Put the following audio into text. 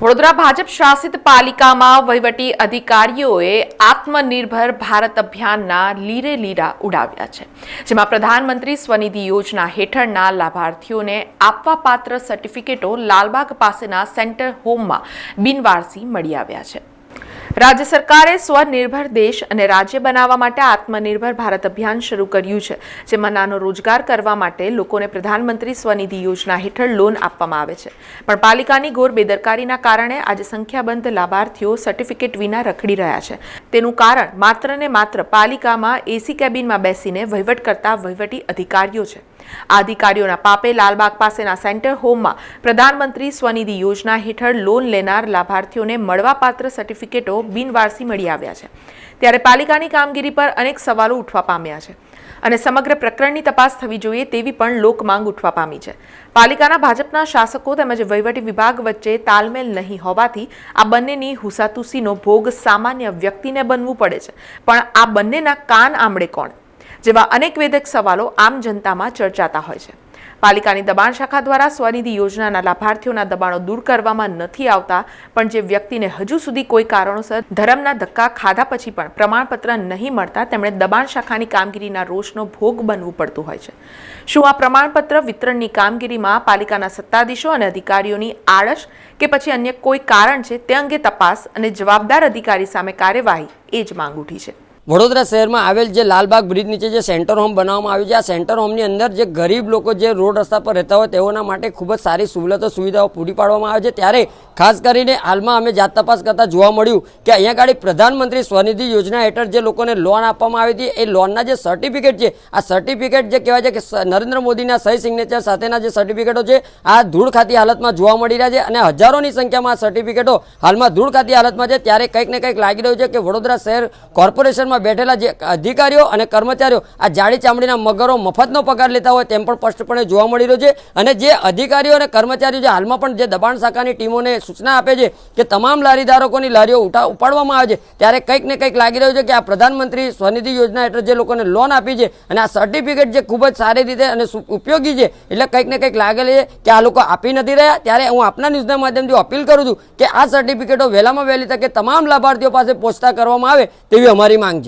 વડોદરા ભાજપ શાસિત પાલિકામાં વહીવટી અધિકારીઓએ આત્મનિર્ભર ભારત અભિયાનના લીરે લીરા ઉડાવ્યા છે, જેમાં પ્રધાનમંત્રી સ્વનિધિ યોજના હેઠળના લાભાર્થીઓને આપવાપાત્ર સર્ટિફિકેટો લાલબાગ પાસેના સેન્ટર હોમમાં બિનવારસી મળી આવ્યા છે. રાજ્ય સરકારે સ્વનિર્ભર દેશ અને રાજ્ય બનાવવા માટે આત્મનિર્ભર ભારત અભિયાન શરૂ કર્યું છે, જેમાં નાનો રોજગાર કરવા માટે લોકોને પ્રધાનમંત્રી સ્વનિધિ યોજના હેઠળ લોન આપવામાં આવે છે. પણ પાલિકાની ઘોર બેદરકારીના કારણે આજે સંખ્યાબંધ લાભાર્થીઓ સર્ટિફિકેટ વિના રખડી રહ્યા છે. તેનું કારણ માત્ર ને માત્ર પાલિકામાં એસી કેબિનમાં બેસીને વહીવટ કરતા વહીવટી અધિકારીઓ છે. આ અધિકારીઓના પાપે લાલબાગ પાસેના સેન્ટર હોમમાં પ્રધાનમંત્રી સ્વનિધિ યોજના હેઠળ લોન લેનાર લાભાર્થીઓને મળવાપાત્ર સર્ટિફિકેટો બિનવારસી મળી આવ્યા છે. ત્યારે પાલિકાની કામગીરી પર અનેક સવાલો ઉઠવા પામ્યા છે અને સમગ્ર પ્રકરણની તપાસ થવી જોઈએ તેવી પણ લોકમાંગ ઉઠવા પામી છે. પાલિકાના ભાજપના શાસકો તેમજ વહીવટી વિભાગ વચ્ચે તાલમેલ નહીં હોવાથી આ બંનેની હુસાતુસીનો ભોગ સામાન્ય વ્યક્તિને બનવું પડે છે. પણ આ બંનેના કાન આંબળે કોણ? જેવા અનેક વેદક સવાલો આમ જનતામાં ચર્ચાતા હોય છે. પાલિકાની દબાણ શાખા દ્વારા સ્વનિધિ યોજનાના લાભાર્થીઓના દબાણો દૂર કરવામાં નથી આવતા, પણ જે વ્યક્તિને હજુ સુધી કોઈ કારણોસર ધર્મના ધક્કા ખાધા પછી પણ પ્રમાણપત્ર નહીં મળતા, તેમણે દબાણ શાખાની કામગીરીના રોષનો ભોગ બનવું પડતું હોય છે. શું આ પ્રમાણપત્ર વિતરણની કામગીરીમાં પાલિકાના સત્તાધીશો અને અધિકારીઓની આળસ કે પછી અન્ય કોઈ કારણ છે તે અંગે તપાસ અને જવાબદાર અધિકારી સામે કાર્યવાહી એ જ માંગ ઉઠી છે. વડોદરા શહેરમાં આવેલ જે લાલબાગ બ્રિજ નીચે જે સેન્ટર હોમ બનાવવામાં આવ્યું છે, આ સેન્ટર હોમની અંદર જે ગરીબ લોકો જે રોડ રસ્તા પર રહેતા હોય તેઓના માટે ખૂબ જ સારી સવલતો, સુવિધાઓ પૂરી પાડવામાં આવે છે. ત્યારે ખાસ કરીને હાલમાં અમે જાત તપાસ કરતા જોવા મળ્યું કે અહીંયા આગળ પ્રધાનમંત્રી સ્વનિધિ યોજના હેઠળ જે લોકોને લોન આપવામાં આવી હતી, એ લોનના જે સર્ટિફિકેટ છે, આ સર્ટિફિકેટ જે કહેવાય છે કે નરેન્દ્ર મોદીના સહી સિગ્નેચર સાથેના જે સર્ટિફિકેટો છે, આ ધૂળ ખાતી હાલતમાં જોવા મળી રહ્યા છે અને હજારોની સંખ્યામાં આ સર્ટિફિકેટો હાલમાં ધૂળ ખાતી હાલતમાં છે. ત્યારે કંઈક ને કંઈક લાગી રહ્યું છે કે વડોદરા શહેર કોર્પોરેશનમાં બેઠેલા જે અધિકારીઓ અને કર્મચારીઓ આ જાડી ચામડીના મગરો મફતનો પગાર લેતા હોય તેમ પણ સ્પષ્ટપણે જોવા મળી રહ્યો છે. અને જે અધિકારીઓ અને કર્મચારીઓ જે હાલમાં પણ જે દબાણ શાખાની ટીમોને સૂચના આપે છે કે તમામ લારીધારકોની લારીઓ ઉઠા ઉપાડવામાં આવે છે, ત્યારે કંઈક ને કંઈક લાગી રહ્યું છે કે આ પ્રધાનમંત્રી સ્વનિધિ યોજના હેઠળ જે લોકોને લોન આપી છે અને આ સર્ટિફિકેટ જે ખૂબ જ સારી રીતે અને ઉપયોગી છે, એટલે કંઈક ને કંઈક લાગેલી છે કે આ લોકો આપી નથી રહ્યા. ત્યારે હું આપના ન્યૂઝના માધ્યમથી અપીલ કરું છું કે આ સર્ટિફિકેટો વહેલામાં વહેલી તકે તમામ લાભાર્થીઓ પાસે પહોંચતા કરવામાં આવે તેવી અમારી માંગ છે.